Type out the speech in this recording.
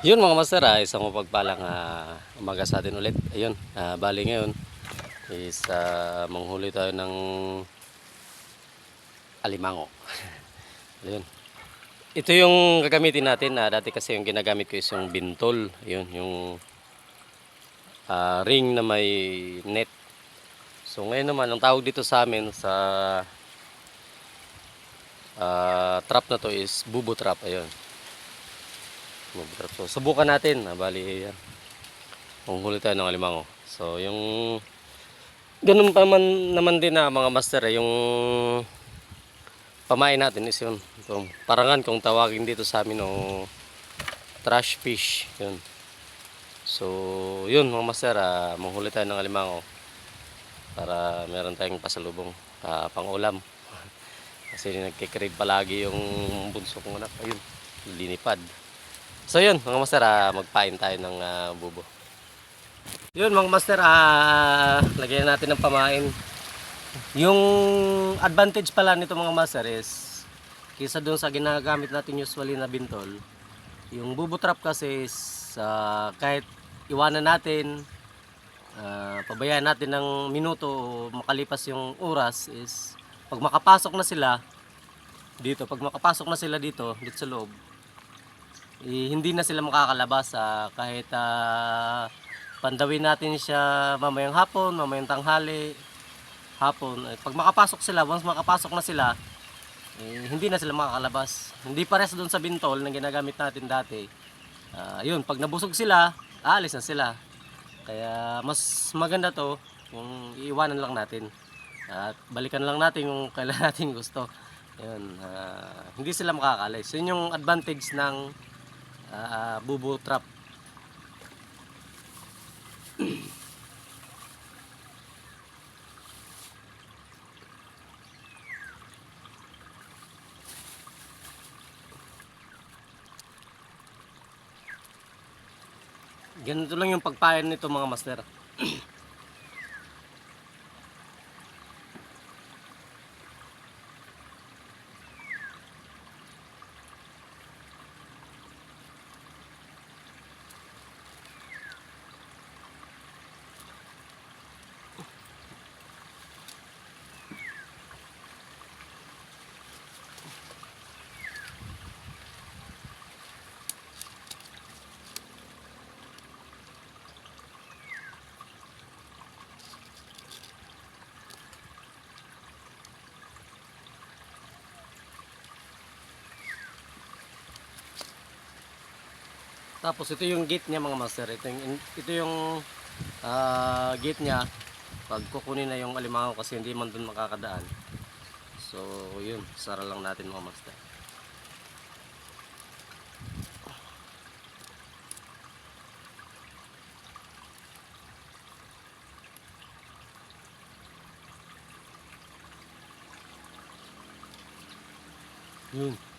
Yun mga master, ah, isang mapagpalang uh, umaga sa atin ulit. Ayun, ah, bali ngayon is ah, manghuli tayo ng alimango. Ayun. Ito yung gagamitin natin. ah, dati kasi yung ginagamit ko is yung bintol. Ayun, yung ah, ring na may net. So ngayon naman, ang tawag dito sa amin sa ah, trap na to is bubo trap. Ayun. Mag-drop. So, subukan natin. Ah, bali, yan. Manghuli tayo ng alimango. So, yung... Ganun pa man naman din na mga master eh, yung pamain natin is yun. Itong parangan kung tawagin dito sa amin o trash fish. Yun. So, yun mga master, ah, manghuli tayo ng alimango para meron tayong pasalubong ah, pang ulam. Kasi nagkikrave palagi yung bunso kong anak. Ayun, linipad. So yun, mga master, ah, magpain tayo ng ah, bubo. Yun mga master, ah, lagyan natin ng pamain. Yung advantage pala nito mga master is, kisa doon sa ginagamit natin usually na bintol, yung bubo trap kasi is, ah, kahit iwanan natin, ah, pabayaan natin ng minuto makalipas yung oras is, pag makapasok na sila, dito, pag makapasok na sila dito, dito sa loob, eh, hindi na sila makakalabas ah, kahit ah, pandawin natin siya mamayang hapon, mamayang tanghali, hapon. Eh, pag makapasok sila, once makapasok na sila, eh, hindi na sila makakalabas. Hindi pares doon sa bintol na ginagamit natin dati. Ah, yun, pag nabusog sila, aalis na sila. Kaya mas maganda to kung iiwanan lang natin. At balikan lang natin kung kailan natin gusto. Yun, ah, hindi sila makakalis. Yun yung advantage ng ah, bubo trap. Ganito lang yung pagpayan nito mga master. Tapos ito yung gate niya mga master. Ito yung, ito yung ah, gate niya. Pag kukunin na yung alimango kasi hindi man dun makakadaan. So yun, sara lang natin mga master. Yun.